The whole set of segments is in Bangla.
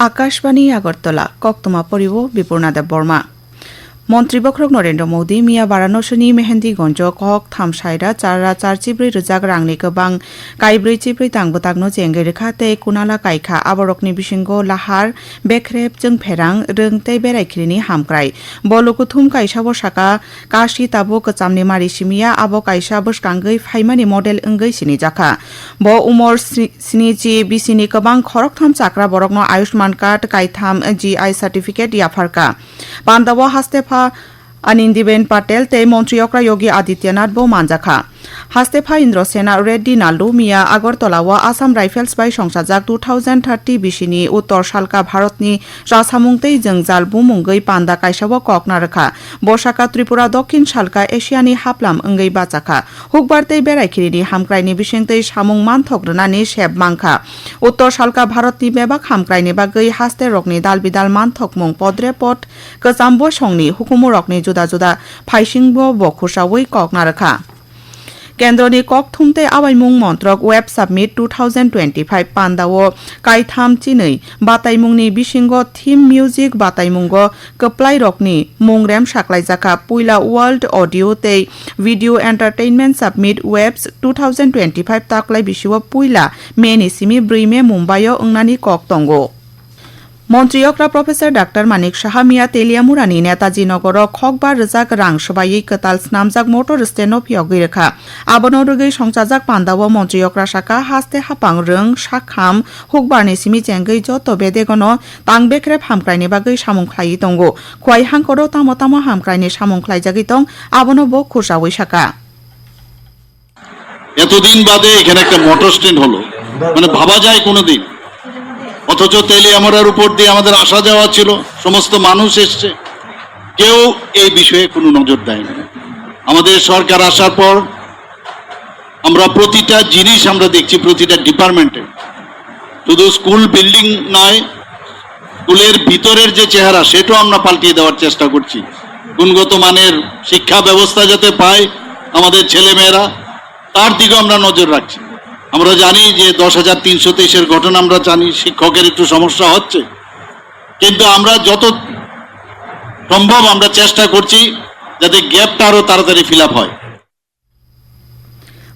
আকাশবাণী আগরতলা কক্তমা পরিব বিপূর্ণাদেব বর্মা। মন্ত্রীবক্রক নরেন্দ্র মোদি, মিয়া বারানসী মেহেন্দিগঞ্জ কক থাম সাইরা চাররা চারচিব্রি রোজাগ রাংনি গোবাং কাইব্রি চিব্রি তাংবতাগনো জেঙ্গে রেখা তে কুনালা, কাইখা, আবরকনি বিসিংগ লাহার বেখ্রেব জং ফেরাং রং তে বেড়াইখিরিনি, হামক্রাই। বলকুথুম, কাইসা, বসাকা, কাশি তাবো কচামনি মারি, সিমিয়া, আবো, কাইসা, বসকাঙ্গৈ, ফাইমানি, মডেল ওঙ্গৈ সিনি, জাখা। ব, উমর সিনিজি বিসিনি খরক, থাম, চাকরা, বরকনো, আয়ুষ্মান কার্ড, কাইথাম, জি, আই, সার্টিফিকেট, ইয়াফারকা। পান্দাব, হাস্তেফা আনিন্দিবেন পাটেল তে মন্ত্রী অক্রা যোগী আদিত্যনাথ বো মানজাখা হাস্তেফা ইন্দ্রসেনা, রেড্ডি নালু মিয়া আগরতলা ও আসাম রাইফেলস বাই সংসাজাক টু থাউজেন্ড থার্টি বিশিনি, উত্তর সালকা ভারতনি রাসামুংতেই জংজাল বুমুঙ্গৈ পান্দা কাইসাব ককনা রেখা বসাকা ত্রিপুরা দক্ষিণ সালকা এশিয়ানি হাপলাম ওঙ্গৈ বাচাখা হুকবারতেই বেড়াইখিরিনি, হামক্রাইনি বিশিংতেই সামুং মানথগ্রনানি সেব মাংখা, উত্তর সালকা ভারতনি বেবাক হামক্রাইনি বা গৈ হাস্তে রকনি দাল বিদাল মানথকমুং পদ্রে পট কচাম্ব সংনি হুকুমু রকনি জুদা জুদা, ফাইসিংব বখুসাওই ককনা রেখা ꯀꯦꯟꯗ꯭ꯔꯣꯅꯤ ꯀꯣꯛ ꯊꯨꯝꯇꯦ ꯑꯋꯥꯏ ꯃꯨꯡ ꯃꯟꯇ꯭ꯔꯛ ꯋꯦꯕ ꯁꯕꯃꯤꯠ 2025 ꯄꯥꯟꯗꯥꯋꯣ ꯀꯥꯏ ꯊꯥꯝ ꯆꯤꯅꯩ ꯕꯥꯇꯥꯏ ꯃꯨꯡꯅꯤ ꯕꯤꯁꯤꯡꯒꯣ ꯊꯤꯝ ꯃ꯭ꯌꯨꯖꯤꯛ বাতাই মুঙ্গ কপ্লাই রকনি মোংরাম সাকলাই জাকা পুইলা ওয়ার্ল্ড অডিও তে ভিডিও এন্টারটেইনমেন্ট সাবমিট ওয়েবস 2025 তাকলাই বিশিও পুইলা মেনি সিমি ব্রিমে মুম্বাইও উংনানি কক তঙ্গো মন্ত্রী অক্রা প্রফেসর ডাক্তার মানিক সাহা মিয়া তেলিয়ামুরানি নেতাজি নগর খকবার রেজাক রাং সবাই কতাল স্নামজাক মোটর স্টেন ফিয়গৈ রেখা আবনো রগৈ সংসাজাক পান্দাও মন্ত্রী অক্রা শাখা, হাস্তে হাপাং রং সাখাম হুকবারনি সিমি চেঙ্গৈ যত বেদেগন তাং বেখ্রেব হামক্রাইনি বাগৈ সামুংখ্লাই দঙ্গো খোয়াই হাঙ্কর তামো তামো হামক্রাইনি সামুংখ্লাইজাগৈ দং আবনো বো খুরসাওই শাখা। এতদিন বাদে এখানে একটা মোটর স্ট্যান্ড হলো। মানে ভাবা যায় কোনোদিন। অথচ তেলে আমরার উপর দিয়ে আমাদের আসা যাওয়া ছিল, সমস্ত মানুষ এসছে। কেউ এই বিষয়ে কোনো নজর দেয়নি। আমাদের সরকার আসার পর আমরা প্রতিটা জিনিস আমরা দেখছি প্রতিটা ডিপার্টমেন্টে। শুধু স্কুল বিল্ডিং নয়, স্কুলের ভিতরের যে চেহারা, সেটাও আমরা পাল্টিয়ে দেওয়ার চেষ্টা করছি। গুণগত মানের শিক্ষা ব্যবস্থা যাতে পায় আমাদের ছেলেমেয়েরা, তার দিকে আমরা নজর রাখছি। আমরা জানি যে দশ হাজার তিনশো তেইশের ঘটনা আমরা জানি, শিক্ষকের একটু সমস্যা হচ্ছে। কিন্তু আমরা যত সম্ভব আমরা চেষ্টা করছি যাতে গ্যাপটা আরও তাড়াতাড়ি ফিল হয়।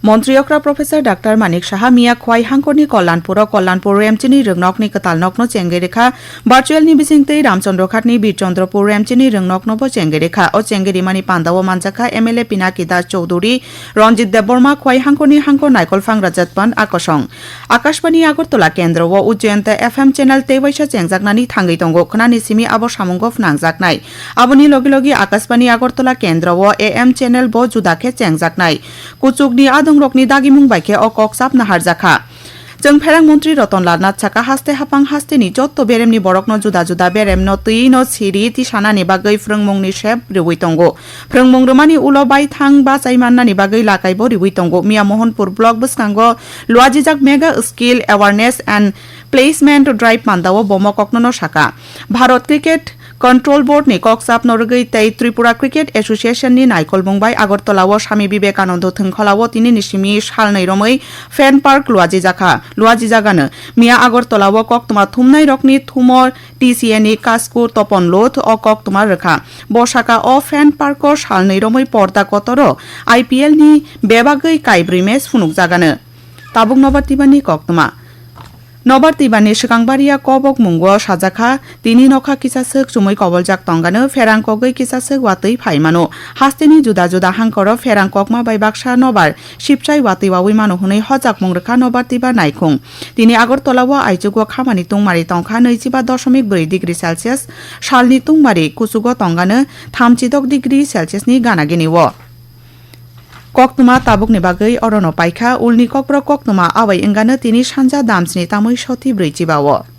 মন্ত্রীয়করা প্রফেসর ডাক্তার মানিক সাহা, মিয়া খোয়াই হাংকরনি কল্যাণপুর কল্যাণপুর রেমচিনি রংনকনি চেঙ্গে রেখা ভার্চুয়াল নিবিসিংতেই রামচন্দ্রঘাটনি বীরচন্দ্রপুর রেমচিনি চেঙ্গে রেখা ও চেঙ্গেরিমানি পান্দাও মাঞ্জাখা এমএলএ পিনাকি দাস চৌধুরী, রঞ্জিত দেববর্মা, খোয়াই হাংকরনি হাংকর নাইকলফাং রাজাতপান আকসং। আকাশবাণী, আগরতলা কেন্দ্র ও উজ্জয়ন্ত এফ এম চ্যানেল তেবৈশা চেংজাকনানি, থাঙ্গি তঙ্গ, খনানি সিমি, আবো সামুঙ্গ ফনাংজাকনাই আবনি লগি লগি আকাশবাণী, আগরতলা কেন্দ্র ও এ এম চ্যানেল ব জুদাখে চেংজাকনাই। কুচুকনি, আদ rokni dagi mungbai ke o kok sap nahar jakha जों फेरां मन्त्री रतनलाल नाथ साका हास्ते हाफां हास्तेनि जत्त बेरेमनि बरकन जुदा जुदा बेरेम न तुइ न सिरि तिसानानि बागै फ्रोंमंनि सेब रिवै तंगो फ्रोंमं रमानि उल बाय थां बा साइमाननानि बागै लागायब रिवै तंगो मिया मोहनपुर ब्लक बसकांग लवाजिजाक mega skill awareness and placement drive मान्दाव बम कक्नन साका भारत क्रिकेट કંટ્રોલ બોર્ડની કોક્સાપનો ગઈ તઈ ત્રિપુરા ક્રિકેટ એસોસિએશનની નાયકોલ મુંબઈ આગરતલાઓ સ્વામી વિવેકાનંદ થંખલાઓ તિની નિશિમી શાલનઈ રમઈ ફેન પાર્ક લુઆજી જાખા લુઆજી જાગાન મિયા આગરતલાઓ કોક তোমার থুমনাই রকনি থুমর টিসিএনি কাসকু তপন লোথ অ কক তোমার রেখা বর্ষাকা অ ফ্যান পার্ক শালনই রমই পর্দা কতর আইপিএল নি বেবাগৈ কাইব্রি ম্যাচ ফুনুক জাগানো তাবুক নবাতিবানি কক্তমা নবার তিবানি সিকাংবাড়িয়া কবক, মুঙ্গ, সাজাখা, তিনি নখা, কিসাসক, চুমুই, কবলজাক, তঙ্গানো ফেরাং কগৈ কিসাসক ওয়াতৈ ফাইমানো। হাস্তিনি, জুদা জুদা, হাংকর ফেরাং কগমা বাই, বাক্সা, নবার। শিবচাই ওয়াতৈ ওয়াউই, মানো, হুনে, হজাক মুংরেখা নবার, তিবা, নাইখুং। তিনি আগরতলা ও আইজুগ খামানি তুংমারি তংখা নৈজিবা দশমিক ব্रै ডিগ্রি সেলসিয়াস শালনি তুংমারি কুসুগ তঙ্গানো থামচিদক ডিগ্রি সেলসিয়াসনি গানাগিনিও কক্তমা তাবুকনি বাগৈ অরণ পাইখা উলনি কক্র কক্তমা আবাই এঙ্গানো তিনি সানজা দামসনি তাमै সতি ব্রৈচিবাও